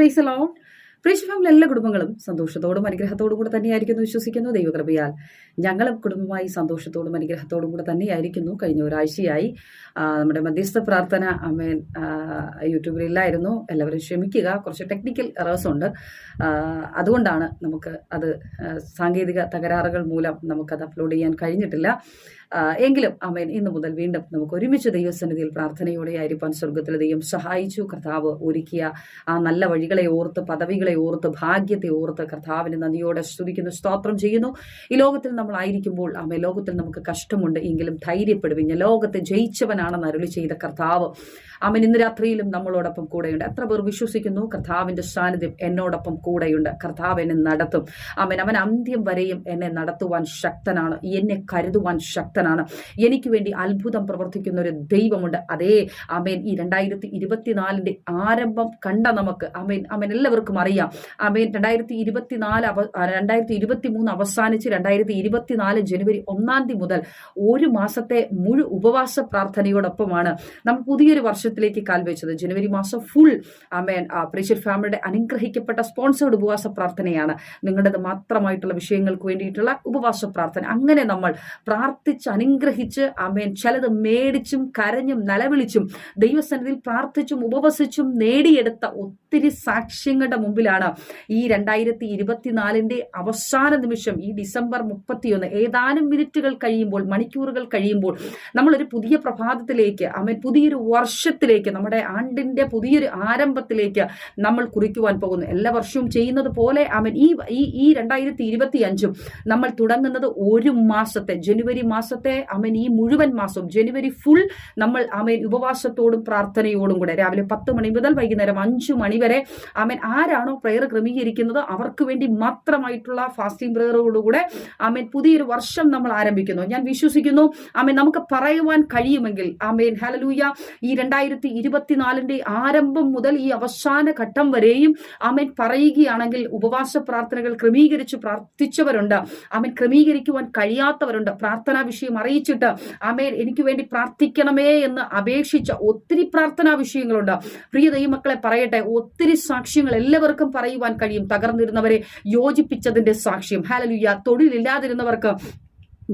Fries alone ഫാമിലെ എല്ലാ കുടുംബങ്ങളും സന്തോഷത്തോടും അനുഗ്രഹത്തോടും കൂടെ തന്നെയായിരിക്കുന്നു വിശ്വസിക്കുന്നു. ദൈവകൃപയാൽ ഞങ്ങളും കുടുംബമായി സന്തോഷത്തോടും അനുഗ്രഹത്തോടും കൂടെ തന്നെയായിരിക്കുന്നു. കഴിഞ്ഞ ഒരാഴ്ചയായി നമ്മുടെ മധ്യസ്ഥ പ്രാർത്ഥന അമ്മേൻ യൂട്യൂബിലില്ലായിരുന്നു. എല്ലാവരും ക്ഷമിക്കുക. കുറച്ച് ടെക്നിക്കൽ എറേഴ്സ് ഉണ്ട്. അതുകൊണ്ടാണ് നമുക്ക് അത് സാങ്കേതിക തകരാറുകൾ മൂലം നമുക്കത് അപ്ലോഡ് ചെയ്യാൻ കഴിഞ്ഞിട്ടില്ല. എങ്കിലും അമേൻ. ഇന്നു മുതൽ വീണ്ടും നമുക്ക് ഒരുമിച്ച് ദൈവസന്നിധിയിൽ പ്രാർത്ഥനയോടെ ആയിരിക്കാൻ സ്വർഗത്തിലെ ദൈവം സഹായിച്ചു. കർത്താവ് ഒരുക്കിയ ആ നല്ല വഴികളെ ഓർത്ത് പദവികളെ ഓർത്ത് ഭാഗ്യത്തെ ഓർത്ത് കർത്താവിന് നന്ദിയോടെ സ്തുതിക്കുന്നു സ്തോത്രം ചെയ്യുന്നു. ഈ ലോകത്തിൽ നമ്മൾ ആയിരിക്കുമ്പോൾ ആമേ ലോകത്തിൽ നമുക്ക് കഷ്ടമുണ്ട് എങ്കിലും ധൈര്യപ്പെടുവിഞ്ഞ ലോകത്തെ ജയിച്ചവനാണെന്ന് അരുളി ചെയ്ത കർത്താവ് അമ്മൻ ഇന്ന് രാത്രിയിലും നമ്മളോടൊപ്പം കൂടെയുണ്ട്. എത്ര പേർ വിശ്വസിക്കുന്നു? കർത്താവിന്റെ സാന്നിധ്യം എന്നോടൊപ്പം കൂടെയുണ്ട്. കർത്താവ് എന്നെ നടത്തും. അമ്മൻ അവൻ അന്ത്യം വരെയും എന്നെ നടത്തുവാൻ ശക്തനാണ്. എന്നെ കരുതുവാൻ ശക്തനാണ് എനിക്ക് വേണ്ടി അത്ഭുതം പ്രവർത്തിക്കുന്ന ഒരു ദൈവമുണ്ട്. അതേ അമേൻ ഈ രണ്ടായിരത്തി ഇരുപത്തിനാലിന്റെ ആരംഭം കണ്ട നമുക്ക് അമേൻ അമേൻ എല്ലാവർക്കും അറിയാം. അമേൻ രണ്ടായിരത്തി ഇരുപത്തിനാല് അവ രണ്ടായിരത്തി ഇരുപത്തി മൂന്ന് അവസാനിച്ച് രണ്ടായിരത്തി ഇരുപത്തിനാല് ജനുവരി ഒന്നാം തീയതി മുതൽ ഒരു മാസത്തെ മുഴു ഉപവാസ പ്രാർത്ഥനയോടൊപ്പമാണ് നമ്മൾ പുതിയൊരു വർഷത്തിലേക്ക് കാൽവെച്ചത് ജനുവരി മാസം ഫുൾ അമേൻ പ്രേഷ്യർ ഫാമിലിയുടെ അനുഗ്രഹിക്കപ്പെട്ട സ്പോൺസേർഡ് ഉപവാസ പ്രാർത്ഥനയാണ്. നിങ്ങളുടേത് മാത്രമായിട്ടുള്ള വിഷയങ്ങൾക്ക് വേണ്ടിയിട്ടുള്ള ഉപവാസ പ്രാർത്ഥന. അങ്ങനെ നമ്മൾ പ്രാർത്ഥിച്ച് അനുഗ്രഹിച്ച് അമേൻ ചിലത് മേടിച്ചും കരഞ്ഞും നിലവിളിച്ചും ദൈവസന്നിധിയിൽ പ്രാർത്ഥിച്ചും ഉപവസിച്ചും നേടിയെടുത്ത ഒത്തിരി സാക്ഷ്യങ്ങളുടെ മുമ്പിലാണ് ഈ രണ്ടായിരത്തി ഇരുപത്തിനാലിന്റെ അവസാന നിമിഷം ഈ ഡിസംബർ മുപ്പത്തിയൊന്ന്. ഏതാനും മിനിറ്റുകൾ കഴിയുമ്പോൾ മണിക്കൂറുകൾ കഴിയുമ്പോൾ നമ്മളൊരു പുതിയ പ്രഭാതത്തിലേക്ക് അമേൻ പുതിയൊരു വർഷത്തിലേക്ക് നമ്മുടെ ആണ്ടിന്റെ പുതിയൊരു ആരംഭത്തിലേക്ക് നമ്മൾ കുറിക്കുവാൻ പോകുന്നു. എല്ലാ വർഷവും ചെയ്യുന്നത് പോലെ അമേൻ ഈ ഈ രണ്ടായിരത്തി ഇരുപത്തി അഞ്ചും നമ്മൾ തുടങ്ങുന്നത് ഒരു മാസത്തെ ജനുവരി മാസത്തെ അമേൻ ഈ മുഴുവൻ മാസം ജനുവരി ഫുൾ നമ്മൾ അമേൻ ഉപവാസത്തോടും പ്രാർത്ഥനയോടും കൂടെ രാവിലെ പത്ത് മണി മുതൽ വൈകുന്നേരം അഞ്ചു മണി വരെ അമേൻ ആരാണോ പ്രയർ ക്രമീകരിക്കുന്നത് അവർക്ക് വേണ്ടി മാത്രമായിട്ടുള്ള ഫാസ്റ്റിംഗ് പ്രയറോടുകൂടെ അമേൻ പുതിയൊരു വർഷം നമ്മൾ ആരംഭിക്കുന്നു. ഞാൻ വിശ്വസിക്കുന്നു അമേൻ നമുക്ക് പറയുവാൻ കഴിയുമെങ്കിൽ അമേൻ ഹലലൂയ ഈ രണ്ടായിരത്തി ഇരുപത്തിനാലിന്റെ ആരംഭം മുതൽ ഈ അവസാന ഘട്ടം വരെയും അമേൻ പറയുകയാണെങ്കിൽ ഉപവാസ പ്രാർത്ഥനകൾ ക്രമീകരിച്ച് പ്രാർത്ഥിച്ചവരുണ്ട് അമേൻ ക്രമീകരിക്കുവാൻ കഴിയാത്തവരുണ്ട് പ്രാർത്ഥനാ വിഷയം അറിയിച്ചിട്ട് അമേൻ എനിക്ക് വേണ്ടി പ്രാർത്ഥിക്കണമേ എന്ന് അപേക്ഷിച്ച ഒത്തിരി പ്രാർത്ഥനാ വിഷയങ്ങളുണ്ട്. പ്രിയ ദൈവമക്കളെ പറയട്ടെ ഒത്തിരി സാക്ഷ്യങ്ങൾ എല്ലാവർക്കും പറയുവാൻ കഴിയും. തകർന്നിരുന്നവരെ യോജിപ്പിച്ചതിന്റെ സാക്ഷ്യം. ഹാലലുയ്യ തൊഴിലില്ലാതിരുന്നവർക്ക്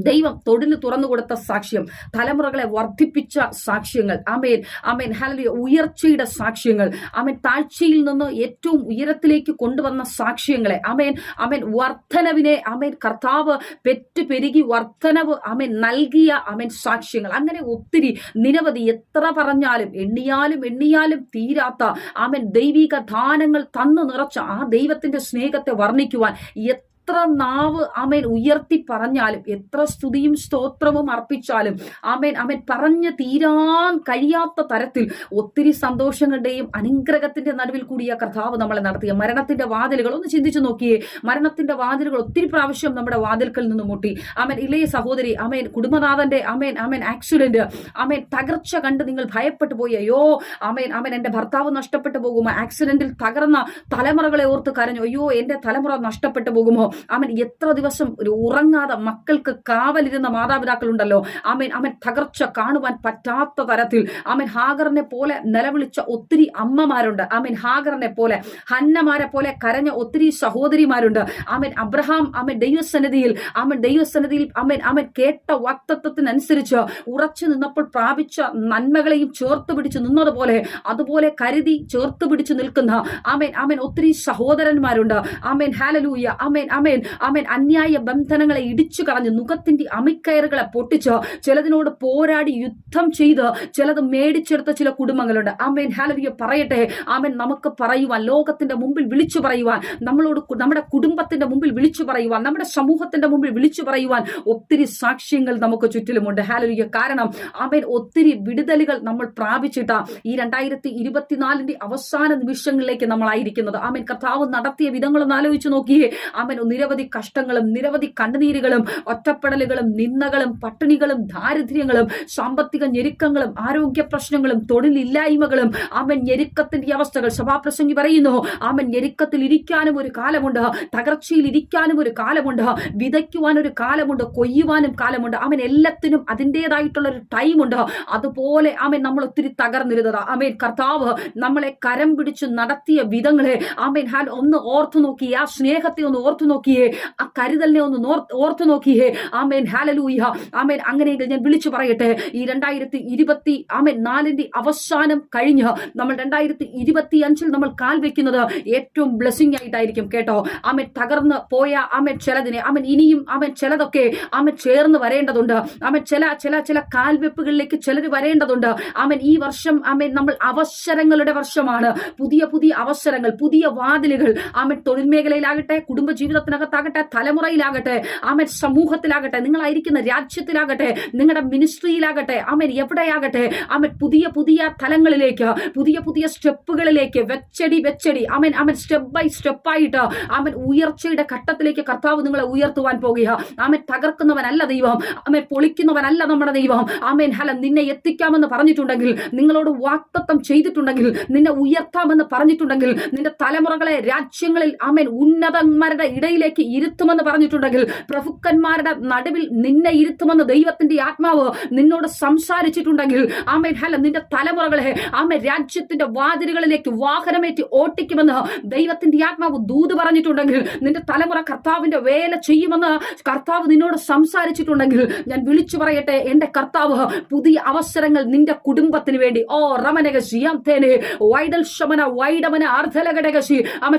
ദൈവം തൊഴിൽ തുറന്നു കൊടുത്ത സാക്ഷ്യം തലമുറകളെ വർദ്ധിപ്പിച്ച സാക്ഷ്യങ്ങൾ അമേൻ അമേൻ ഹലലിയ ഉയർച്ചയുടെ സാക്ഷ്യങ്ങൾ അമേൻ താഴ്ചയിൽ നിന്ന് ഏറ്റവും ഉയരത്തിലേക്ക് കൊണ്ടുവന്ന സാക്ഷ്യങ്ങളെ അമേൻ അമേൻ വർധനവിനെ അമേൻ കർത്താവ് പെറ്റു പെരുകി വർധനവ് അമേൻ നൽകിയ അമേൻ സാക്ഷ്യങ്ങൾ. അങ്ങനെ ഒത്തിരി നിരവധി എത്ര പറഞ്ഞാലും എണ്ണിയാലും എണ്ണിയാലും തീരാത്ത അമേൻ ദൈവിക ദാനങ്ങൾ തന്നു നിറച്ച ആ ദൈവത്തിന്റെ സ്നേഹത്തെ വർണിക്കുവാൻ എത്ര നാവ് ആമേൻ ഉയർത്തി പറഞ്ഞാലും എത്ര സ്തുതിയും സ്തോത്രവും അർപ്പിച്ചാലും ആമേൻ അമൻ പറഞ്ഞു തീരാൻ കഴിയാത്ത തരത്തിൽ ഒത്തിരി സന്തോഷങ്ങളുടെയും അനുഗ്രഹത്തിന്റെ നടുവിൽ കൂടിയ കർത്താവ് നമ്മളെ നടത്തിയ മരണത്തിന്റെ വാതിലുകൾ ഒന്ന് ചിന്തിച്ചു നോക്കിയേ. മരണത്തിന്റെ വാതിലുകൾ ഒത്തിരി പ്രാവശ്യം നമ്മുടെ വാതിൽക്കൽ നിന്ന് മുട്ടി. ആമേൻ ഇളയ സഹോദരി അമേൻ കുടുംബനാഥന്റെ അമേൻ അമേൻ ആക്സിഡന്റ് അമേൻ തകർച്ച കണ്ട് നിങ്ങൾ ഭയപ്പെട്ടു പോയി. അയ്യോ അമേൻ അമേൻ എന്റെ ഭർത്താവ് നഷ്ടപ്പെട്ടു പോകുമോ? ആക്സിഡന്റിൽ തകർന്ന തലമുറകളെ ഓർത്ത് കരഞ്ഞു. അയ്യോ എന്റെ തലമുറ നഷ്ടപ്പെട്ടു പോകുമോ? അവൻ എത്ര ദിവസം ഒരു ഉറങ്ങാതെ മക്കൾക്ക് കാവലിരുന്ന മാതാപിതാക്കളുണ്ടല്ലോ. അമേൻ അവൻ തകർച്ച കാണുവാൻ പറ്റാത്ത തരത്തിൽ. അമൻ ഹാഗറിനെ പോലെ നിലവിളിച്ച ഒത്തിരി അമ്മമാരുണ്ട്. അമൻ ഹാഗറിനെ പോലെ ഹന്നമാരെ പോലെ കരഞ്ഞ ഒത്തിരി സഹോദരിമാരുണ്ട്. അമൻ അബ്രഹാം അമൻ ദൈവസന്നിധിയിൽ അമൻ ദൈവസന്നിധിയിൽ അമൻ അവൻ കേട്ട വാക്തത്വത്തിനനുസരിച്ച് ഉറച്ചു നിന്നപ്പോൾ പ്രാപിച്ച നന്മകളെയും ചേർത്ത് പിടിച്ചു നിന്നതുപോലെ അതുപോലെ കരുതി ചേർത്ത് പിടിച്ചു നിൽക്കുന്ന ആമേൻ അമേൻ ഒത്തിരി സഹോദരന്മാരുണ്ട്. അമേൻ ഹാലലൂയ അമേൻ അമേൻ ആമേൻ. അന്യായ ബന്ധനങ്ങളെ ഇടിച്ചു കളഞ്ഞ് മുഖത്തിന്റെ അമിക്കയറുകളെ പൊട്ടിച്ച് ചിലതിനോട് പോരാടി യുദ്ധം ചെയ്ത് ചിലത് മേടിച്ചെടുത്ത ചില കുടുംബങ്ങളുണ്ട്. ആമേൻ ഹാലലൂയ പറയട്ടെ. ആമേൻ നമുക്ക് പറയുവാൻ ലോകത്തിന്റെ മുമ്പിൽ വിളിച്ചു പറയുവാൻ നമ്മളോട് നമ്മുടെ കുടുംബത്തിന്റെ മുമ്പിൽ വിളിച്ചു പറയുവാൻ നമ്മുടെ സമൂഹത്തിന്റെ മുമ്പിൽ വിളിച്ചു പറയുവാൻ ഒത്തിരി സാക്ഷ്യങ്ങൾ നമുക്ക് ചുറ്റിലുമുണ്ട്. ഹാലവിയ കാരണം ആമേൻ ഒത്തിരി വിടുതലുകൾ നമ്മൾ പ്രാപിച്ചിട്ട ഈ രണ്ടായിരത്തി ഇരുപത്തിനാലിന്റെ അവസാന നിമിഷങ്ങളിലേക്ക് നമ്മളായിരിക്കുന്നത്. ആമേൻ കർത്താവ് നടത്തിയ വിധങ്ങളൊന്ന് ആലോചിച്ച് നോക്കിയേ. ആമേൻ നിരവധി കഷ്ടങ്ങളും നിരവധി കണ്ണുനീരുകളും ഒറ്റപ്പെടലുകളും നിന്നകളും പട്ടിണികളും ദാരിദ്ര്യങ്ങളും സാമ്പത്തിക ഞെരുക്കങ്ങളും ആരോഗ്യ പ്രശ്നങ്ങളും തൊഴിലില്ലായ്മകളും അവൻ ഞെരുക്കത്തിന്റെ അവസ്ഥകൾ സഭാപ്രസംഗി പറയുന്നു. അവൻ ഞെരുക്കത്തിൽ ഇരിക്കാനും ഒരു കാലമുണ്ട്. തകർച്ചയിൽ ഇരിക്കാനും ഒരു കാലമുണ്ട്. വിതയ്ക്കുവാൻ ഒരു കാലമുണ്ട്. കൊയ്യുവാനും കാലമുണ്ട്. അവൻ എല്ലാത്തിനും അതിന്റെതായിട്ടുള്ള ഒരു ടൈമുണ്ട്. അതുപോലെ അവൻ നമ്മൾ ഒത്തിരി തകർന്നിരുന്നത്. അമേൻ കർത്താവ് നമ്മളെ കരം പിടിച്ച് നടത്തിയ വിധങ്ങളെ അമേൻ ഹാൽ ഒന്ന് ഓർത്തു നോക്കി ആ സ്നേഹത്തെ ഒന്ന് ഓർത്തു നോക്കിയേ. ആ കരുതലിനെ ഒന്ന് ഓർത്തു നോക്കിയേ. ആമേൻ ഹാലലൂയ ആമേൻ അങ്ങനെയെങ്കിൽ ഞാൻ വിളിച്ചു പറയട്ടെ. ഈ രണ്ടായിരത്തി ഇരുപത്തി ആമേൻ നാലിന്റെ അവസാനം കഴിഞ്ഞ് നമ്മൾ രണ്ടായിരത്തി ഇരുപത്തി അഞ്ചിൽ നമ്മൾ കാൽ വെക്കുന്നത് ഏറ്റവും ബ്ലെസ്സിങ് ആയിട്ടായിരിക്കും കേട്ടോ. ആമേൻ തകർന്ന് പോയ ആമേൻ ചിലതിനെ. ആമേൻ ഇനിയും ആമേൻ ചിലതൊക്കെ ആമേൻ ചേർന്ന് വരേണ്ടതുണ്ട്. ആമേൻ ചില ചില ചില കാൽവെപ്പുകളിലേക്ക് ചിലർ വരേണ്ടതുണ്ട്. ആമേൻ ഈ വർഷം ആമേൻ നമ്മൾ അവസരങ്ങളുടെ വർഷമാണ്. പുതിയ പുതിയ അവസരങ്ങൾ പുതിയ വാതിലുകൾ ആമേൻ തൊഴിൽ മേഖലയിലാകട്ടെ കുടുംബ ജീവിതത്തിനകത്താകട്ടെ തലമുറയിലാകട്ടെ ആമൻ സമൂഹത്തിലാകട്ടെ നിങ്ങളായിരിക്കുന്ന രാജ്യത്തിലാകട്ടെ നിങ്ങളുടെ മിനിസ്ട്രിയിലാകട്ടെ ആമൻ എവിടെയാകട്ടെ ആമൻ പുതിയ പുതിയ തലങ്ങളിലേക്ക് പുതിയ പുതിയ സ്റ്റെപ്പുകളിലേക്ക് വെച്ചടി വെച്ചടി ആമൻ ആമൻ സ്റ്റെപ്പ് ബൈ സ്റ്റെപ്പായിട്ട് ആമേൻ ഉയർച്ചയുടെ ഘട്ടത്തിലേക്ക് കർത്താവ് നിങ്ങളെ ഉയർത്തുവാൻ പോകുക. ആമൻ തകർക്കുന്നവനല്ല ദൈവം ആമൻ പൊളിക്കുന്നവനല്ല നമ്മുടെ ദൈവം ആമേൻ ഹല നിന്നെ എത്തിക്കാമെന്ന് പറഞ്ഞിട്ടുണ്ടെങ്കിൽ നിങ്ങളോട് വാക്തത്വം ചെയ്തിട്ടുണ്ടെങ്കിൽ നിന്നെ ഉയർത്താമെന്ന് പറഞ്ഞിട്ടുണ്ടെങ്കിൽ നിന്റെ തലമുറകളെ രാജ്യങ്ങളിൽ ആമേൻ ഉന്നതന്മാരുടെ ഇടയിലേക്ക് ഇരുത്തുമെന്ന് പറഞ്ഞിട്ടുണ്ടെങ്കിൽ പ്രഭുക്കന്മാരുടെ നടുവിൽ നിന്നെ ഇരുത്തുമെന്ന് ദൈവത്തിന്റെ ആത്മാവ് നിന്നോട് സംസാരിച്ചിട്ടുണ്ടെങ്കിൽ ആമേ ഹല നിന്റെ തലമുറകളെ ആമേ രാജ്യത്തിന്റെ വാതിലുകളിലേക്ക് വാഹനമേറ്റി ഓട്ടിക്കുമെന്ന് ദൈവത്തിന്റെ ആത്മാവ് ദൂത് പറഞ്ഞിട്ടുണ്ടെങ്കിൽ നിന്റെ തലമുറ കർത്താവിന്റെ വേല ചെയ്യുമെന്ന് കർത്താവ് നിന്നോട് സംസാരിച്ചിട്ടുണ്ടെങ്കിൽ ഞാൻ വിളിച്ചു പറയട്ടെ എന്റെ കർത്താവ് പുതിയ അവസരങ്ങൾ നിന്റെ കുടുംബത്തിന് വേണ്ടി. ഓ റമനകശി തേനെ വൈഡൽ ശമന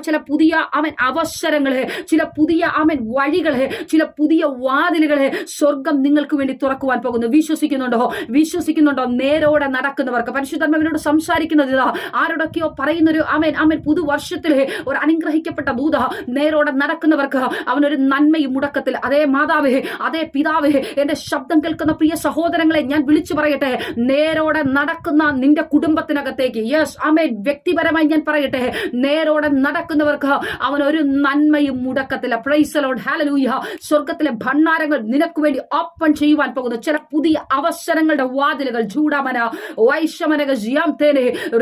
ചില പുതിയ അവൻ അവസരങ്ങളെ ചില പുതിയ ആമൻ വഴികളെ ചില പുതിയ വാതിലുകളെ സ്വർഗം നിങ്ങൾക്ക് വേണ്ടി തുറക്കുവാൻ പോകുന്നു. വിശ്വസിക്കുന്നുണ്ടോ? വിശ്വസിക്കുന്നുണ്ടോ? നേരോടെ നടക്കുന്നവർക്ക്. പരിശുദ്ധമ്മനോട് സംസാരിക്കുന്നത് ഇതാ. ആരോടൊക്കെയോ പറയുന്നൊരു ആമേൻ ആമൻ പുതുവർഷത്തിലെ ഒരു അനുഗ്രഹിക്കപ്പെട്ട ദൂത നേരോടെ നടക്കുന്നവർക്ക് അവനൊരു നന്മയും മുടക്കത്തിൽ. അതേ മാതാവ് അതേ പിതാവ് എന്റെ ശബ്ദം കേൾക്കുന്ന പ്രിയ സഹോദരങ്ങളെ ഞാൻ വിളിച്ചു പറയട്ടെ. നേരോടെ നടക്കുന്ന നിന്റെ കുടുംബത്തിനകത്തേക്ക്. യെസ് ആമേൻ വ്യക്തിപരമായി ഞാൻ പറയട്ടെ. നേരോടെ നടക്കുന്നവർക്ക് അവനൊരു നന്മയും നന്മയും മുടക്കത്തില്ല പ്രൈസലോഡ് ഹാലലൂയ സ്വർഗത്തിലെ ഭണ്ഡാരങ്ങൾ നിനക്ക് വേണ്ടി ഓപ്പൺ ചെയ്യുവാൻ പോകുന്നു. ചില പുതിയ അവസരങ്ങളുടെ വാതിലുകൾ ചൂടാമന. വൈഷമനക ജിയാം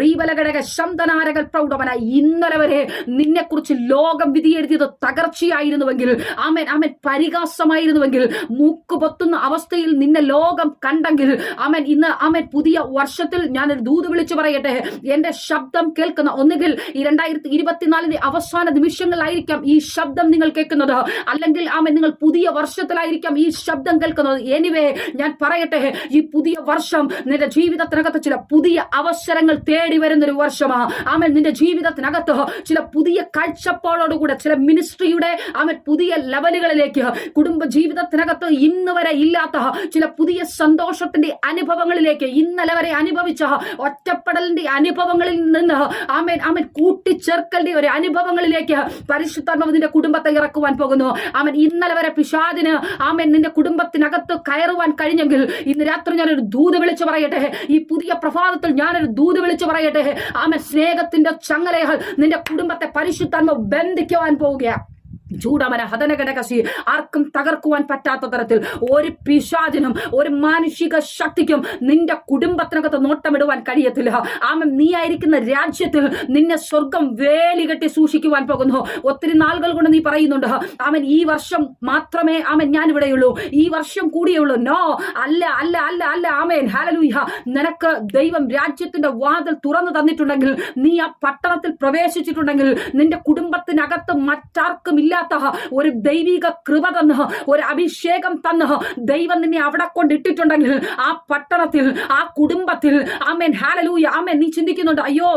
റീവലകടക ശബ്ദനാരകൾ പ്രൗഢമന. ഇന്നലെ വരെ നിന്നെ കുറിച്ച് ലോകം വിധിയെഴുതിയത് തകർച്ചയായിരുന്നുവെങ്കിൽ ആമൻ ആമൻ പരിഹാസമായിരുന്നുവെങ്കിൽ മൂക്ക് പൊത്തുന്ന അവസ്ഥയിൽ നിന്നെ ലോകം കണ്ടെങ്കിൽ ആമൻ ഇന്ന് ആമൻ പുതിയ വർഷത്തിൽ ഞാനൊരു ദൂത് വിളിച്ചു പറയട്ടെ. എന്റെ ശബ്ദം കേൾക്കുന്ന ഒന്നുകിൽ ഈ രണ്ടായിരത്തി ഇരുപത്തിനാലിന്റെ അവസാന നിമിഷങ്ങളിലായിരിക്കാം ഈ ശബ്ദം നിങ്ങൾ കേൾക്കുന്നത്? അല്ലെങ്കിൽ ആമേ നിങ്ങൾ പുതിയ വർഷത്തിലായിരിക്കാം ഈ ശബ്ദം കേൾക്കുന്നത്. എനിവേ ഞാൻ പറയട്ടെ ഈ പുതിയ വർഷം നിന്റെ ജീവിതത്തിനകത്ത് ചില പുതിയ അവസരങ്ങൾ തേടി വരുന്ന ഒരു വർഷമാ. ആമൻ നിന്റെ ജീവിതത്തിനകത്ത് ചില പുതിയ കാഴ്ചപ്പാടോടുകൂടെ ചില മിനിസ്ട്രിയുടെ ആമൻ പുതിയ ലെവലുകളിലേക്ക് കുടുംബ ജീവിതത്തിനകത്ത് ഇന്ന് വരെ ഇല്ലാത്ത ചില പുതിയ സന്തോഷത്തിന്റെ അനുഭവങ്ങളിലേക്ക് ഇന്നലെ വരെ അനുഭവിച്ച ഒറ്റപ്പെടലിന്റെ അനുഭവങ്ങളിൽ നിന്ന് ആമേൻ ആമൻ കൂട്ടിച്ചേർക്കലിന്റെ ഒരു അനുഭവങ്ങളിലേക്ക് പരിശുദ്ധാത്മാവ് നിന്റെ കുടുംബത്തെ ഇറക്കുവാൻ പോകുന്നു. അവൻ ഇന്നലെ വരെ പിശാദിന് ആമൻ നിന്റെ കുടുംബത്തിനകത്ത് കയറുവാൻ കഴിഞ്ഞെങ്കിൽ ഇന്ന് രാത്രി ഞാനൊരു ദൂത് വിളിച്ചു പറയട്ടെ. ഈ പുതിയ പ്രഭാതത്തിൽ ഞാനൊരു ദൂത് വിളിച്ചു പറയട്ടെ. ആമൻ സ്നേഹത്തിന്റെ ചങ്ങലകൾ നിന്റെ കുടുംബത്തെ പരിശുദ്ധാത്മ ബന്ധിക്കുവാൻ പോവുകയാണ്. ചൂടമന ഹതനഘടകശി ആർക്കും തകർക്കുവാൻ പറ്റാത്ത തരത്തിൽ ഒരു പിശാചിനും ഒരു മാനുഷിക ശക്തിക്കും നിന്റെ കുടുംബത്തിനകത്ത് നോട്ടമിടുവാൻ കഴിയത്തില്ല. ആമ നീ ആയിരിക്കുന്ന രാജ്യത്തിൽ നിന്നെ സ്വർഗം വേലികെട്ടി സൂക്ഷിക്കുവാൻ പോകുന്നു. ഒത്തിരി നാളുകൾ കൊണ്ട് നീ പറയുന്നുണ്ട് അവൻ ഈ വർഷം മാത്രമേ ആമൻ ഞാൻ ഇവിടെയുള്ളൂ ഈ വർഷം കൂടിയുള്ളൂ നോ അല്ല അല്ല അല്ല അല്ല ആമേൻ. ഹാലലൂഹ നിനക്ക് ദൈവം രാജ്യത്തിന്റെ വാതിൽ തുറന്നു തന്നിട്ടുണ്ടെങ്കിൽ നീ ആ പട്ടണത്തിൽ പ്രവേശിച്ചിട്ടുണ്ടെങ്കിൽ നിന്റെ കുടുംബത്തിനകത്ത് മറ്റാർക്കും ഇല്ലാത്ത ഒരു ദൈവിക കൃപ തന്ന് ഒരു അഭിഷേകം തന്ന് ദൈവം നിന്നെ അവിടെ കൊണ്ടിട്ടിട്ടുണ്ടെങ്കിൽ ആ പട്ടണത്തിൽ ആ കുടുംബത്തിൽ ആമേൻ ഹാലലൂയ ആമേൻ നീ ചിന്തിക്കുന്നുണ്ട് അയ്യോ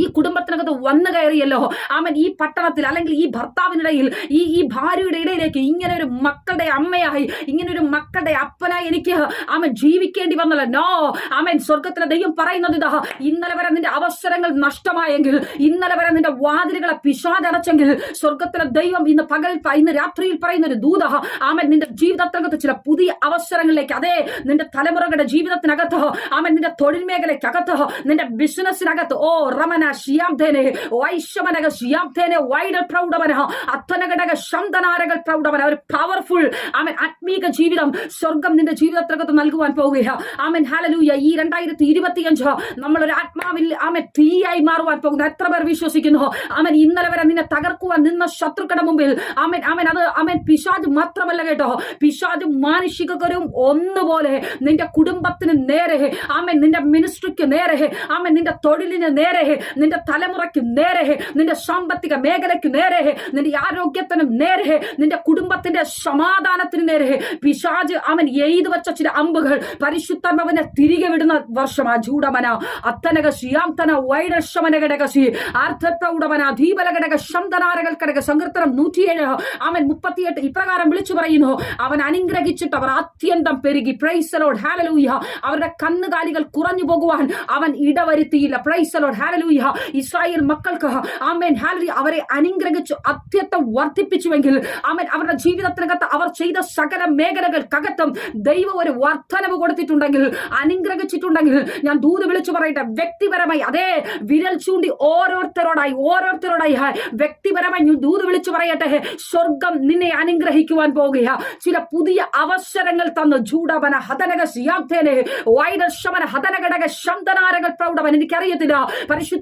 ഈ കുടുംബത്തിനകത്ത് വന്നു കയറിയല്ലോ. അവൻ ഈ പട്ടണത്തിൽ അല്ലെങ്കിൽ ഈ ഭർത്താവിനിടയിൽ ഈ ഈ ഭാര്യയുടെ ഇടയിലേക്ക് ഇങ്ങനെ ഒരു മക്കളുടെ അമ്മയായി ഇങ്ങനെ ഒരു മക്കളുടെ അപ്പനായി എനിക്ക് അവൻ ജീവിക്കേണ്ടി വന്നല്ലോ. നോ അവൻ സ്വർഗത്തിലെ ദൈവം പറയുന്നത് ഇതാ ഇന്നലെ വരെ നിന്റെ അവസരങ്ങൾ നഷ്ടമായെങ്കിൽ ഇന്നലെ വരെ നിന്റെ വാതിലുകളെ പിശാദടച്ചെങ്കിൽ സ്വർഗത്തിലെ ദൈവം ഇന്ന് പകൽ ഇന്ന് രാത്രിയിൽ പറയുന്ന ഒരു ദൂത അവൻ നിന്റെ ജീവിതത്തിനകത്ത് ചില പുതിയ അവസരങ്ങളിലേക്ക് അതെ നിന്റെ തലമുറകളുടെ ജീവിതത്തിനകത്ത് അവൻ നിന്റെ തൊഴിൽ മേഖലയ്ക്കകത്ത് നിന്റെ ബിസിനസ്സിനകത്ത് ഓ റമന ഷമന ഷിയാംധേനെ വൈശ്വമനക ഷിയാംധേനെ വൈഡൽ പ്രൗഢവന അത്തനഘടക ശന്തനാരകൾ പ്രൗഢവന ഒരു പവർഫുൾ ആമൻ ആത്മീക ജീവിതം സ്വർഗം നിന്റെ ജീവിതത്തിനകത്ത് നൽകുവാൻ പോവുകയാണ് ആമൻ ഹാലലൂയ ഈ രണ്ടായിരത്തി ഇരുപത്തിയഞ്ച് നമ്മളൊരു ആത്മാവിൽ ആമൻ തീയായി മാറുവാൻ പോകുന്നു എത്ര പേർ വിശ്വസിക്കുന്നു? അവൻ ഇന്നലെ വരെ നിന്നെ തകർക്കുവാൻ നിന്ന ശത്രുക്കളുടെ മുമ്പിൽ അവൻ അവൻ അത് അവൻ പിശാജ് മാത്രമല്ല കേട്ടോ. പിശാജ് മാനുഷികരും ഒന്നുപോലെ നിന്റെ കുടുംബത്തിന് നേരെ ആമൻ നിന്റെ മിനിസ്ട്രിക്ക് നേരെ ആമൻ നിന്റെ തൊഴിലിന് നേരെ നിന്റെ തലമുറയ്ക്ക് നേരെ നിന്റെ സാമ്പത്തിക മേഖലയ്ക്ക് നേരെ നിന്റെ ആരോഗ്യത്തിനും നേരെ നിന്റെ കുടുംബത്തിന്റെ സമാധാനത്തിന് നേരെ. പിശാജ് അവൻ എയ്തു വച്ച ചില അമ്പുകൾ പരിശുദ്ധമവനെ തിരികെ വിടുന്ന വർഷമാ ചൂടമന അത്തനക ശ്യാംതന വൈഡശമന ഘടകശി ആർത്ഥപ്രൗഢമന ദീപല ഘടക ശന്തനാരകൾ ഘടക സങ്കീർത്തനം നൂറ്റിയേഴ്. അവൻ മുപ്പത്തിയെട്ട് ഇപ്രകാരം വിളിച്ചു പറയുന്നു അവൻ അനുഗ്രഹിച്ചിട്ട് അവർ അത്യന്തം പെരുകി. പ്രൈസലോഡ് ഹാലലൂയ അവരുടെ കന്നുകാലികൾ കുറഞ്ഞു പോകുവാൻ അവൻ ഇടവരുത്തിയില്ല. പ്രൈസലോഡ് ഹാലലൂയ ഇസ്രായേൽ മക്കൾക്ക് ആമേൻ ഹാലലി അവരെ അനുഗ്രഹിച്ചു അത്യത്തം വർദ്ധിപ്പിച്ചുവെങ്കിൽ ആമേൻ അവരുടെ ജീവിതത്തിനകത്ത് അവർ ചെയ്ത സകല മേഖലകൾക്കകത്തും ദൈവം ഒരു വർധനവ് കൊടുത്തിട്ടുണ്ടെങ്കിൽ അനുഗ്രഹിച്ചിട്ടുണ്ടെങ്കിൽ ഞാൻ ദൂത് വിളിച്ചു പറയട്ടെ വ്യക്തിപരമായി അതേ വിരൽ ചൂണ്ടി ഓരോരുത്തരോടായി ഓരോരുത്തരോടായി വ്യക്തിപരമായി ദൂത് വിളിച്ചു പറയട്ടെ സ്വർഗം നിന്നെ അനുഗ്രഹിക്കുവാൻ പോകുക. ചില പുതിയ അവസരങ്ങൾ തന്നു. ചൂടവന ഹതനക സിയാബ്ധേനെ വൈദർശമന ഹതനഘടക ശബ്ദനാരകൾ പ്രൗഢവൻ എനിക്കറിയത്തില്ല.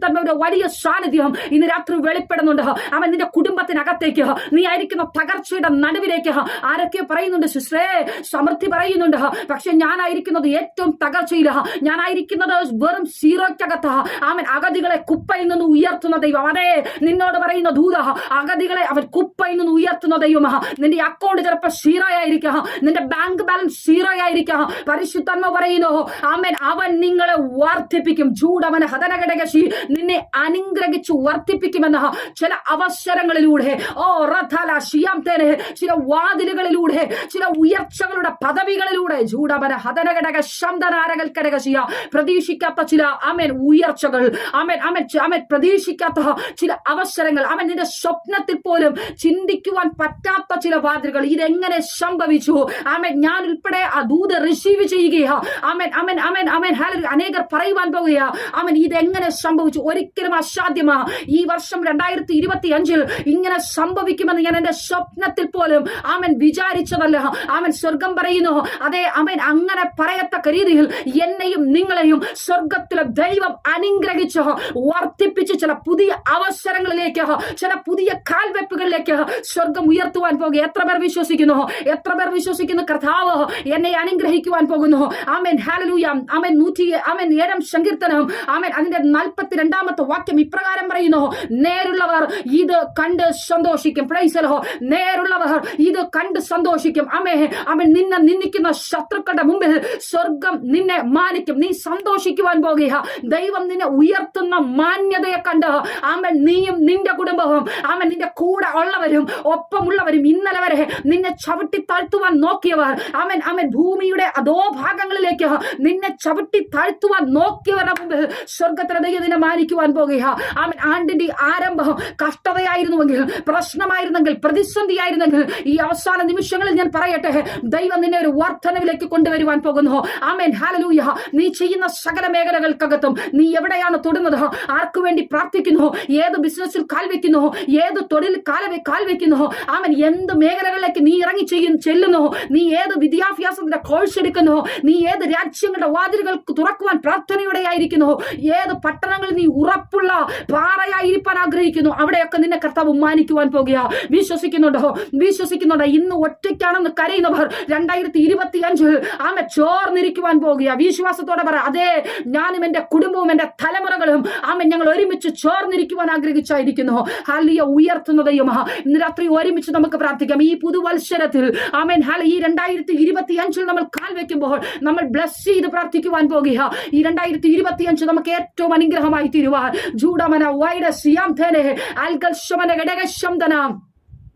പരിശുദ്ധമ്മയുടെ വലിയ സാന്നിധ്യം ഇന്ന് രാത്രി വെളിപ്പെടുന്നുണ്ട്. അവൻ നിന്റെ കുടുംബത്തിനകത്തേക്ക് നീ ആയിരിക്കുന്ന തകർച്ചയുടെ നടുവിലേക്ക് ആരൊക്കെ പറയുന്നുണ്ട് സിസ്റ്റേ സമൃദ്ധി പറയുന്നുണ്ട്. പക്ഷെ ഞാനായിരിക്കുന്നത് ഏറ്റവും തകർച്ചയില്ല ഞാനായിരിക്കുന്നത് വെറും സീറോയ്ക്കകത്ത്. അവൻ അഗതികളെ കുപ്പയിൽ നിന്ന് ഉയർത്തുന്ന ദൈവം. അതെ നിന്നോട് പറയുന്ന ദൂത അഗതികളെ അവൻ കുപ്പയിൽ നിന്ന് ഉയർത്തുന്ന ദൈവം. നിന്റെ അക്കൗണ്ട് ചിലപ്പോൾ സീറോ ആയിരിക്കാം. നിന്റെ ബാങ്ക് ബാലൻസ് സീറോ ആയിരിക്കാം. പരിശുദ്ധന്മ പറയുന്നു അവൻ അവൻ നിങ്ങളെ വർദ്ധിപ്പിക്കും. ചൂടവന് ഹതനഘടകശി. നിന്നെ അനുഗ്രഹിച്ച് വർദ്ധിപ്പിക്കുമെന്ന ചില അവസരങ്ങളിലൂടെ ഓ റഥല ഷിയാംതേനെ ചില വാതിലുകളിലൂടെ ചില ഉയർച്ചകളുടെ പദവികളിലൂടെ ചൂടപര ഹതനഘടക ശബ്ദനാരകൽക്കടക ചെയ്യ പ്രതീക്ഷിക്കാത്ത ചില അമൻ ഉയർച്ചകൾ അമൻ അമൻ അമൻ പ്രതീക്ഷിക്കാത്ത ചില അവസരങ്ങൾ അവൻ നിന്റെ സ്വപ്നത്തിൽ പോലും ചിന്തിക്കുവാൻ പറ്റാത്ത ചില വാതിലുകൾ. ഇതെങ്ങനെ സംഭവിച്ചു? അമൻ ഞാൻ ഉൾപ്പെടെ ആ ദൂത് റിസീവ് ചെയ്യുകയാ. അമൻ അമൻ അമൻ അമൻ ഹാലൽ അനേകർ പറയുവാൻ പോവുകയാ. അവൻ ഇതെങ്ങനെ സംഭവിച്ചു? ഒരിക്കലും അസാധ്യമാ ഈ വർഷം രണ്ടായിരത്തി ഇരുപത്തി അഞ്ചിൽ ഇങ്ങനെ സംഭവിക്കുമെന്ന് ഞാൻ എന്റെ സ്വപ്നത്തിൽ പോലും അവൻ വിചാരിച്ചതല്ല. അവൻ സ്വർഗം പറയുന്നു അതെ അവൻ അങ്ങനെ പറയത്തക്ക രീതിയിൽ എന്നെയും നിങ്ങളെയും സ്വർഗത്തിലെ ദൈവം അനുഗ്രഹിച്ച് വർദ്ധിപ്പിച്ച് ചില പുതിയ അവസരങ്ങളിലേക്ക് ചില പുതിയ കാൽവെപ്പുകളിലേക്ക് സ്വർഗം ഉയർത്തുവാൻ പോകുക. എത്ര പേർ വിശ്വസിക്കുന്നു? എത്ര പേർ വിശ്വസിക്കുന്ന? കർത്താവ് എന്നെ അനുഗ്രഹിക്കുവാൻ പോകുന്നു. ആമൻ ഹാലലൂയ ആമൻ നൂറ്റി ആമൻ ഏഴം സങ്കീർത്തനം. ആമൻ അതിന്റെ നാൽപ്പത്തി രണ്ടാമത്തെ വാക്യം ഇപ്രകാരം പറയുന്നു നേരുള്ളവർ ഇത് കണ്ട് സന്തോഷിക്കും. പ്രൈസലോ നേരുള്ളവർ ഇത് കണ്ട് സന്തോഷിക്കും. അമേ അവൻ നിന്നെ നിന്ദിക്കുന്ന ശത്രുക്കളുടെ മുമ്പിൽ സ്വർഗം നിന്നെ മാനിക്കും. നീ സന്തോഷിക്കുവാൻ പോകുക. ദൈവം നിന്നെ ഉയർത്തുന്ന മാന്യതയെ കണ്ട് അവൻ നീയും നിന്റെ കുടുംബവും അവൻ നിന്റെ കൂടെ ഉള്ളവരും ഒപ്പമുള്ളവരും ഇന്നലെ വരെ നിന്നെ ചവിട്ടി താഴ്ത്തുവാൻ നോക്കിയവർ അവൻ അവൻ ഭൂമിയുടെ അതോ ഭാഗങ്ങളിലേക്ക് നിന്നെ ചവിട്ടി താഴ്ത്തുവാൻ നോക്കിയവരുടെ മുമ്പിൽ സ്വർഗത്തിലെ ദൈവം നിന്നെ മാനിക്കുവാൻ പോകുക. അവൻ ആണ്ടിന്റെ ആരംഭം കഷ്ടതയായിരുന്നുവെങ്കിൽ പ്രശ്നമായിരുന്നെങ്കിൽ പ്രതിസന്ധിയായിരുന്നെങ്കിൽ ഈ അവസാന നിമിഷങ്ങളിൽ ഞാൻ പറയട്ടെ ദൈവം നിന്നെ ഒരു വർധനവിലേക്ക് കൊണ്ടുവരുവാൻ പോകുന്നു. ആമേൻ. ഹാലലൂയ നീ ചെയ്യുന്ന സകല മേഖലകൾക്കകത്തും നീ എവിടെയാണ് തൊടുന്നത്? ആർക്കു വേണ്ടി പ്രാർത്ഥിക്കുന്നു? ഏത് ബിസിനസ്സിൽ കാൽ വെക്കുന്നു ഏത് തൊഴിൽ കാല കാൽ വെക്കുന്നു ആമൻ. എന്ത് മേഖലകളിലേക്ക് നീ ഇറങ്ങി ചെയ്യുന്നു ചെല്ലുന്നു? നീ ഏത് വിദ്യാഭ്യാസത്തിന്റെ കോഴ്സ് എടുക്കുന്നു? നീ ഏത് രാജ്യങ്ങളുടെ വാതിലുകൾ തുറക്കുവാൻ പ്രാർത്ഥനയോടെ ആയിരിക്കുന്നു ഏത് പട്ടണങ്ങളിൽ ഉറപ്പുള്ള പാറയായിരിക്കാൻ ആഗ്രഹിക്കുന്നു. അവിടെയൊക്കെ നിന്നെ കർത്താവ് മാനിക്കുവാൻ പോകുക. വിശ്വസിക്കുന്നുണ്ടോ? വിശ്വസിക്കുന്നുണ്ടോ? ഇന്ന് ഒറ്റയ്ക്കാണെന്ന് കരയുന്നവർ രണ്ടായിരത്തി ഇരുപത്തി അഞ്ചിൽ ആമ ചോർന്നിരിക്കുവാൻ പോകുക. വിശ്വാസത്തോടെ പറ അതെ ഞാനും എന്റെ കുടുംബവും എന്റെ തലമുറകളും ആമ ഞങ്ങൾ ഒരുമിച്ച് ചോർന്നിരിക്കുവാൻ ആഗ്രഹിച്ചായിരിക്കുന്നു. ഹാലിയ ഉയർത്തുന്ന ഇന്ന് രാത്രി ഒരുമിച്ച് നമുക്ക് പ്രാർത്ഥിക്കാം. ഈ പുതുവത്സരത്തിൽ ആമേൻ ഹാലി ഈ രണ്ടായിരത്തി ഇരുപത്തി അഞ്ചിൽ നമ്മൾ കാൽ വെക്കുമ്പോൾ നമ്മൾ ബ്ലസ് ചെയ്ത് പ്രാർത്ഥിക്കുവാൻ പോകുക. ഈ രണ്ടായിരത്തി ഇരുപത്തി അഞ്ച് നമുക്ക് ഏറ്റവും അനുഗ്രഹമായി തീരുവാൻ ജൂഡമന വൈഡ സിയാം ധേനെ അൽഗൽ ശമന ഘടക ശംദന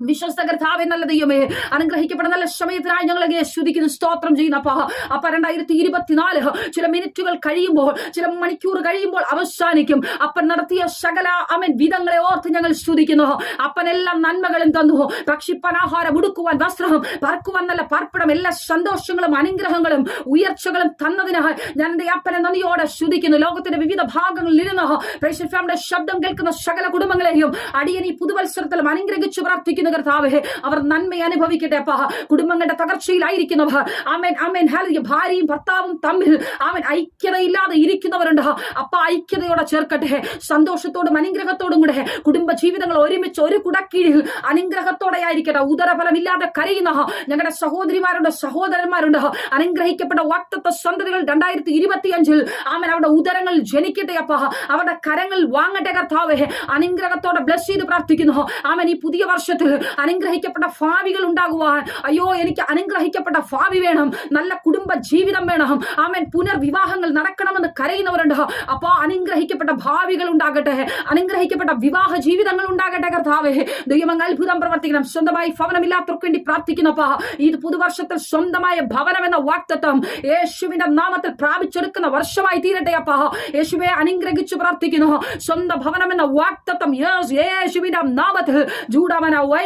വിശ്വസ്ത കർത്താവ് നല്ല ദൈവമേ അനുഗ്രഹിക്കപ്പെട്ട നല്ല സമയത്തിനായി ഞങ്ങളെ ശ്രുതിക്കുന്നു സ്തോത്രം ചെയ്യുന്ന അപ്പ. അപ്പ രണ്ടായിരത്തി ഇരുപത്തിനാല് ചില മിനിറ്റുകൾ കഴിയുമ്പോൾ ചില മണിക്കൂർ കഴിയുമ്പോൾ അവസാനിക്കും. അപ്പൻ നടത്തിയ ശകല അമൻ വിധങ്ങളെ ഓർത്ത് ഞങ്ങൾ ശുദ്ധിക്കുന്നു അപ്പൻ എല്ലാ നന്മകളും തന്നു. പക്ഷിപ്പനാഹാരം ഉടുക്കുവാൻ വസ്ത്രം പറക്കുവാൻ നല്ല പാർപ്പിടം എല്ലാ സന്തോഷങ്ങളും അനുഗ്രഹങ്ങളും ഉയർച്ചകളും തന്നതിനാൽ ഞാൻ എന്റെ അപ്പനെ നന്ദിയോടെ ശുദ്ധിക്കുന്നു ലോകത്തിന്റെ വിവിധ ഭാഗങ്ങളിൽ ഇരുന്ന് പ്രേക്ഷക ഫാമിലിയുടെ ശബ്ദം കേൾക്കുന്ന സകല കുടുംബങ്ങളെയും അടിയനി പുതുവത്സരത്തിലും അനുഗ്രഹിച്ചു പ്രാർത്ഥിക്കുന്നു. കർത്താവേ അവർ നന്മ അനുഭവിക്കട്ടെ അപ്പ. കുടുംബങ്ങളുടെ തകർച്ചയിലായിരിക്കുന്നവർ. ആമേൻ ആമേൻ. ഹാലിയ ഭാര്യയും ഭർത്താവും തമ്മിൽ ആമൻ ഐക്യതയില്ലാതെ ഇരിക്കുന്നവരുണ്ട്. അപ്പ ഐക്യതയോടെ ചേർക്കട്ടെ. സന്തോഷത്തോടും അനുഗ്രഹത്തോടും കൂടെ കുടുംബ ജീവിതങ്ങൾ ഒരുമിച്ച് ഒരു കുടക്കീഴിൽ അനുഗ്രഹത്തോടെ ആയിരിക്കട്ടെ. ഉദരഫലമില്ലാതെ കരയുന്ന ഞങ്ങളുടെ സഹോദരിമാരുണ്ട് സഹോദരന്മാരുണ്ട്. അനുഗ്രഹിക്കപ്പെട്ട വാക്തത്വ സന്തതികൾ രണ്ടായിരത്തി ഇരുപത്തി അഞ്ചിൽ ആമൻ അവരുടെ ഉദരങ്ങൾ ജനിക്കട്ടെ അപ്പ. അവരുടെ കരങ്ങൾ വാങ്ങട്ടെ കർത്താവേ. അനുഗ്രഹത്തോടെ ബ്ലസ് ചെയ്ത് പ്രാർത്ഥിക്കുന്നു. അവൻ ഈ പുതിയ വർഷത്തിൽ അനുഗ്രഹിക്കപ്പെട്ട ഭാവികൾ ഉണ്ടാകുവാൻ. അയ്യോ എനിക്ക് അനുഗ്രഹിക്കപ്പെട്ട ഭാവി വേണം. നല്ല കുടുംബ ജീവിതം വേണം. ആമൻ. പുനർവിവാഹങ്ങൾ നടക്കണമെന്ന് കരയുന്നവരുണ്ട്. അപ്പോ അനുഗ്രഹിക്കപ്പെട്ട ഭാവികൾ ഉണ്ടാകട്ടെ. അനുഗ്രഹിക്കപ്പെട്ട വിവാഹ ജീവിതങ്ങൾ ഉണ്ടാകട്ടെ കർത്താവേ. ദൈവം അത്ഭുതം പ്രവർത്തിക്കണം. സ്വന്തമായി ഭവനമില്ലാത്തവർക്ക് വേണ്ടി പ്രാർത്ഥിക്കുന്നപ്പാ. ഇത് പുതുവർഷത്തിൽ സ്വന്തമായ ഭവനം എന്ന വാക്തത്വം യേശുവിന്റെ നാമത്തിൽ പ്രാപിച്ചെടുക്കുന്ന വർഷമായി തീരട്ടെ അപ്പാ. യേശുവെ അനുഗ്രഹിച്ചു പ്രാർത്ഥിക്കുന്നു. സ്വന്തം ഭവനം എന്ന വാക്തത്വം യേശു- യേശുവിന്റെ നാമത്തിൽ. ജൂഡമന ജിയാംതേനെ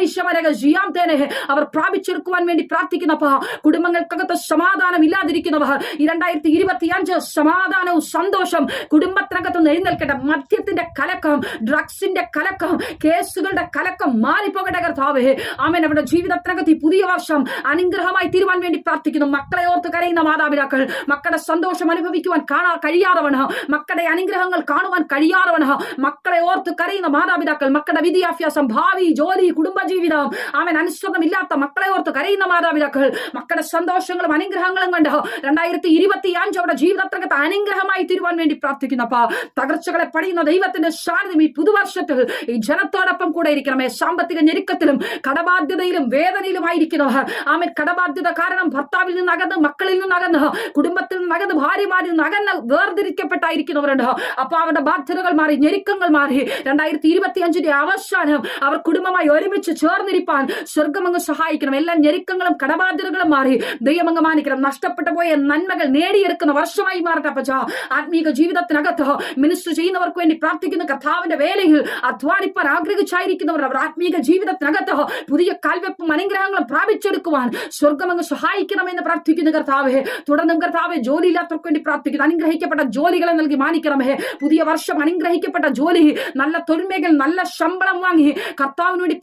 അവർ പ്രാപിച്ചെടുക്കുവാൻ വേണ്ടി പ്രാർത്ഥിക്കുന്നപ്പാ കുടുംബങ്ങൾക്കകത്ത് സമാധാനം ഇല്ലാതിരിക്കുന്നവർ ഈ രണ്ടായിരത്തി ഇരുപത്തി അഞ്ച് സമാധാനവും സന്തോഷം കുടുംബത്തിനകത്ത് എഴുന്നേൽക്കട്ടെ. മദ്യത്തിന്റെ കലക്കം ഡ്രഗ്സിന്റെ കലക്കം കേസുകളുടെ കലക്കം മാറിപ്പോകട്ടെ കർത്താവേ. ആമേൻ. അവരുടെ ജീവിതത്തിനകത്ത് പുതിയ വർഷം അനുഗ്രഹമായി തീരുവാൻ വേണ്ടി പ്രാർത്ഥിക്കുന്നു. മക്കളെ ഓർത്ത് കരയുന്ന മാതാപിതാക്കൾ മക്കളുടെ സന്തോഷം അനുഭവിക്കുവാൻ കാണാൻ കഴിയാറവണ് മക്കളുടെ അനുഗ്രഹങ്ങൾ കാണുവാൻ കഴിയാറവണ് മക്കളെ ഓർത്ത് കരയുന്ന മാതാപിതാക്കൾ മക്കളുടെ വിദ്യാഭ്യാസം ഭാവി ജോലി കുടുംബജീവിതം അവൻ അനുസൃതമില്ലാത്ത മക്കളെ ഓർത്ത് കരയുന്ന മാതാപിതാക്കൾ മക്കളുടെ സന്തോഷങ്ങളും അനുഗ്രഹങ്ങളും കണ്ട്? രണ്ടായിരത്തി ഇരുപത്തി അഞ്ച് അവരുടെ ജീവിതത്തിനകത്ത് അനുഗ്രഹമായി തീരുവാൻ വേണ്ടി പ്രാർത്ഥിക്കുന്നപ്പ തകർച്ചകളെ പണിയുന്ന ദൈവത്തിന്റെ സാന്നിധ്യം ഈ പുതുവർഷത്തിൽ ഈ ജനത്തോടൊപ്പം കൂടെ ഇരിക്കണമേ. സാമ്പത്തിക ഞെരുക്കത്തിലും കടബാധ്യതയിലും വേദനയിലുമായിരിക്കുന്നവർ ആമൻ. കടബാധ്യത കാരണം ഭർത്താവിൽ നിന്ന് അകന്ന് മക്കളിൽ നിന്ന് അകന്ന് കുടുംബത്തിൽ നിന്ന് അകന്ന് ഭാര്യമാരിൽ നിന്ന് അകന്ന് വേർതിരിക്കപ്പെട്ടായിരിക്കുന്നവരുണ്ട്. അപ്പൊ അവരുടെ ബാധ്യതകൾ മാറി ഞെരുക്കങ്ങൾ മാറി. രണ്ടായിരത്തി ഇരുപത്തി അഞ്ചിന്റെ അവസാനം അവർ കുടുംബമായി ഒരുമിച്ച് ചേർന്നിരിപ്പാൻ സ്വർഗമങ്ങ് സഹായിക്കണം. എല്ലാ ഞെരുക്കങ്ങളും കടബാധ്യതകളും മാറി ദൈവമങ്ങ് മാനിക്കണം. നഷ്ടപ്പെട്ടു പോയ നന്മകൾ നേടിയെടുക്കുന്ന വർഷമായി മാറട്ടെ അപ്പച്ച. ആത്മീക ജീവിതത്തിനകത്ത് മിനിസ്റ്റർ ചെയ്യുന്നവർക്ക് വേണ്ടി പ്രാർത്ഥിക്കുന്ന കർത്താവിന്റെ വേലയിൽ അധ്വാനിപ്പാൻ ആഗ്രഹിച്ചായിരിക്കുന്നവർ അവർ ആത്മീക ജീവിതത്തിനകത്ത് പുതിയ കാൽവെപ്പും അനുഗ്രഹങ്ങളും പ്രാപിച്ചെടുക്കുവാൻ സ്വർഗമങ്ങ് സഹായിക്കണമെന്ന് പ്രാർത്ഥിക്കുന്ന കർത്താവെ തുടർന്നും കർത്താവെ ജോലിയില്ലാത്തവർക്ക് വേണ്ടി പ്രാർത്ഥിക്കുന്നു. അനുഗ്രഹിക്കപ്പെട്ട ജോലികളെ നൽകി മാനിക്കണമേ. പുതിയ വർഷം അനുഗ്രഹിക്കപ്പെട്ട ജോലി നല്ല തൊഴിൽമേഖല നല്ല ശമ്പളം വാങ്ങി കർത്താവിന് വേണ്ടി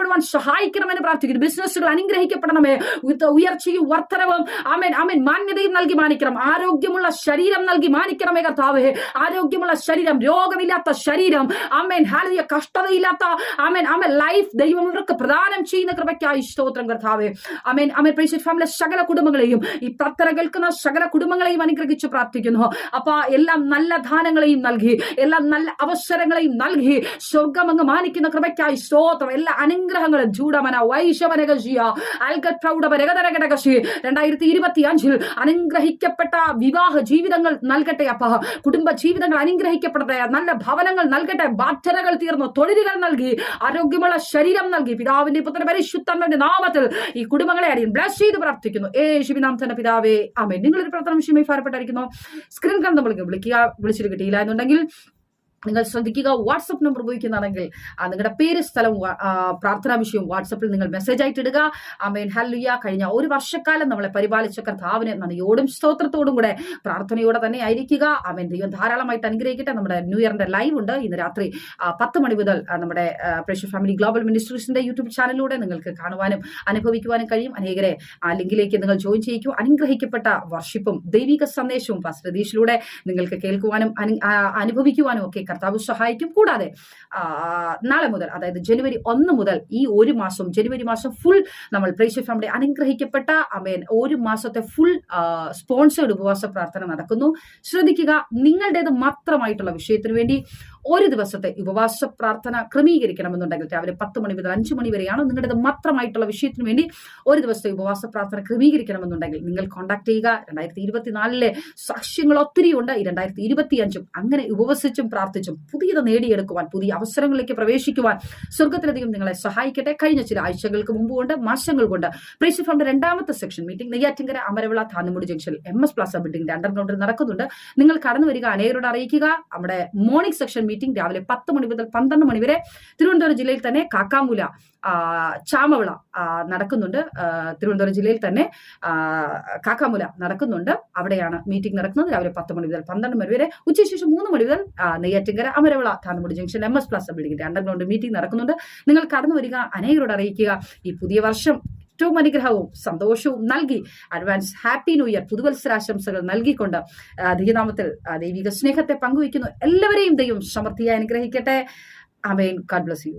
പ്രയോജനപ്പെടുവാൻ സഹായിക്കണമെന്ന് പ്രാർത്ഥിക്കുന്നു. ബിസിനസ്സുകൾ അനുഗ്രഹിക്കപ്പെടണമേ. ഉയർച്ചയും വർധനവും അമേൻ അമേൻ മാന്യതയും നൽകി മാനിക്കണം. ആരോഗ്യമുള്ള ശരീരം നൽകി മാനിക്കണമേ കർത്താവേ. ആരോഗ്യമുള്ള ശരീരം രോഗമില്ലാത്ത ശരീരം അമേൻ ഹാലിയ കഷ്ടതയില്ലാത്ത അമേൻ അമേൻ ലൈഫ് ദൈവം ഇവർക്ക് പ്രദാനം ചെയ്യുന്ന കൃപയ്ക്കായി സ്തോത്രം കർത്താവേ. അമേൻ അമേൻ പ്രേക്ഷിത് ഫാമിലെ സകല കുടുംബങ്ങളെയും ഈ പ്രാർത്ഥന കേൾക്കുന്ന സകല കുടുംബങ്ങളെയും അനുഗ്രഹിച്ച് പ്രാർത്ഥിക്കുന്നു. അപ്പൊ എല്ലാം നല്ല ദാനങ്ങളെയും നൽകി എല്ലാം നല്ല അവസരങ്ങളെയും നൽകി സ്വർഗം അങ്ങ് മാനിക്കുന്ന കൃപയ്ക്കായി സ്തോത്രം. എല്ലാ അനുഗ്രഹങ്ങളും ചൂടമന വൈശവനകശിയ അൽഗൽ പ്രൗഢപരകതരകടകശി രണ്ടായിരത്തി ഇരുപത്തി അഞ്ചിൽ അനുഗ്രഹിക്കപ്പെട്ട വിവാഹ ജീവിതങ്ങൾ നൽകട്ടെ അപ്പ. കുടുംബ ജീവിതങ്ങൾ അനുഗ്രഹിക്കപ്പെടട്ടെ. നല്ല ഭവനങ്ങൾ നൽകട്ടെ. ബാധ്യതകൾ തീർന്നു. തൊഴിലുകൾ നൽകി. ആരോഗ്യമുള്ള ശരീരം നൽകി. പിതാവിന്റെ പുത്ര പരിശുദ്ധന്റെ നാമത്തിൽ ഈ കുടുംബങ്ങളെ അടിയൻ ബ്ലസ് ചെയ്ത് പ്രാർത്ഥിക്കുന്നു. ഏ ശിവിനാം തന്നെ പിതാവേ. ആമേ നിങ്ങളൊരു പ്രാർത്ഥന വിഷയമായി ഭാരപ്പെട്ടായിരിക്കുന്നു. സ്ക്രീൻ കണ്ട് വിളിക്കുക. വിളിച്ചിട്ട് കിട്ടിയില്ല എന്നുണ്ടെങ്കിൽ നിങ്ങൾ ശ്രദ്ധിക്കുക. വാട്സപ്പ് നമ്പർ ഉപയോഗിക്കുന്നതാണെങ്കിൽ നിങ്ങളുടെ പേര് സ്ഥലം പ്രാർത്ഥനാ വിഷയവും വാട്സപ്പിൽ നിങ്ങൾ മെസ്സേജ് ആയിട്ട് ഇടുക. അമേൻ ഹല്ലുയ കഴിഞ്ഞ ഒരു വർഷക്കാലം നമ്മളെ പരിപാലിച്ച കർത്താവിനെ നന്ദിയോടും സ്തോത്രത്തോടും കൂടെ പ്രാർത്ഥനയോടെ തന്നെ ആയിരിക്കുക. അമേൻ ദൈവം ധാരാളമായിട്ട് അനുഗ്രഹിക്കട്ടെ. നമ്മുടെ ന്യൂ ഇയറിന്റെ ലൈവ് ഉണ്ട്. ഇന്ന് രാത്രി പത്ത് മണി മുതൽ നമ്മുടെ പ്രഷർ ഫാമിലി ഗ്ലോബൽ മിനിസ്ട്രീസിന്റെ യൂട്യൂബ് ചാനലിലൂടെ നിങ്ങൾക്ക് കാണുവാനും അനുഭവിക്കുവാനും കഴിയും. അനേകരെ ആ ലിങ്കിലേക്ക് നിങ്ങൾ ജോയിൻ ചെയ്യിക്കും. അനുഗ്രഹിക്കപ്പെട്ട വർഷിപ്പും ദൈവിക സന്ദേശവും പ്രതീക്ഷയിലൂടെ നിങ്ങൾക്ക് കേൾക്കുവാനും അനുഭവിക്കുവാനും ഒക്കെ കർത്താവ് സഹായിക്കും. കൂടാതെ നാളെ മുതൽ അതായത് ജനുവരി ഒന്ന് മുതൽ ഈ ഒരു മാസം ജനുവരി മാസം ഫുൾ നമ്മൾ പ്രേക്ഷ ഫാമിലി അനുഗ്രഹിക്കപ്പെട്ട അമേൻ ഒരു മാസത്തെ ഫുൾ സ്പോൺസേഡ് ഉപവാസ പ്രാർത്ഥന നടക്കുന്നു. ശ്രദ്ധിക്കുക നിങ്ങളുടേത് മാത്രമായിട്ടുള്ള വിഷയത്തിന് വേണ്ടി ഒരു ദിവസത്തെ ഉപവാസ പ്രാർത്ഥന ക്രമീകരിക്കണമെന്നുണ്ടെങ്കിൽ രാവിലെ പത്ത് മണി മുതൽ അഞ്ച് മണി വരെയാണ് നിങ്ങളുടേത് മാത്രമായിട്ടുള്ള വിഷയത്തിന് വേണ്ടി ഒരു ദിവസത്തെ ഉപവാസ പ്രാർത്ഥന ക്രമീകരിക്കണമെന്നുണ്ടെങ്കിൽ നിങ്ങൾ കോൺടാക്ട് ചെയ്യുക. രണ്ടായിരത്തി ഇരുപത്തിനാലിലെ സാക്ഷ്യങ്ങൾ ഒത്തിരി ഉണ്ട്. ഈ രണ്ടായിരത്തി ഇരുപത്തി അഞ്ചും അങ്ങനെ ഉപവസിച്ചും പ്രാർത്ഥിച്ചും പുതിയത് നേടിയെടുക്കുവാൻ പുതിയ അവസരങ്ങളിലേക്ക് പ്രവേശിക്കുവാൻ സ്വർഗത്തിലധികം നിങ്ങളെ സഹായിക്കട്ടെ. കഴിഞ്ഞ ചില ആഴ്ചകൾക്ക് മുമ്പ് കൊണ്ട് മാസങ്ങൾ കൊണ്ട് പ്രീസി ഫണ്ട് രണ്ടാമത്തെ section meeting Neyyattinkara Amaravila Thannimoodu junction M S plaza ബിൽഡിംഗിന്റെ അണ്ടർഗ്രൗണ്ടിൽ നടക്കുന്നുണ്ട്. നിങ്ങൾ കടന്നു വരിക അനേകരോട് അറിയിക്കുക. നമ്മുടെ മോർണിംഗ് സെക്ഷൻ മീറ്റിംഗ് രാവിലെ പത്ത് മണി മുതൽ പന്ത്രണ്ട് മണി വരെ തിരുവനന്തപുരം ജില്ലയിൽ തന്നെ കാക്കാമൂല ചാമവിള നടക്കുന്നുണ്ട്. തിരുവനന്തപുരം ജില്ലയിൽ തന്നെ കാക്കാമൂല നടക്കുന്നുണ്ട്. അവിടെയാണ് മീറ്റിംഗ് നടക്കുന്നത്. രാവിലെ പത്ത് മണി മുതൽ പന്ത്രണ്ട് മണി വരെ. ഉച്ചശേഷം മൂന്ന് മണി മുതൽ Neyyattinkara Amaravila Thannimoodu junction M S plaza ബിൽഡിംഗിന്റെ underground meeting നടക്കുന്നുണ്ട്. നിങ്ങൾ കടന്നു വരിക അനേകരോട് അറിയിക്കുക. ഈ പുതിയ വർഷം ഏറ്റവും അനുഗ്രഹവും സന്തോഷവും നൽകി അഡ്വാൻസ് ഹാപ്പി ന്യൂ ഇയർ പുതുവത്സരാശംസകൾ നൽകിക്കൊണ്ട് ദൈവനാമത്തിൽ ദൈവിക സ്നേഹത്തെ പങ്കുവയ്ക്കുന്നു. എല്ലാവരെയും ദൈവം സമൃദ്ധിയായി അനുഗ്രഹിക്കട്ടെ. അമേൻ God bless you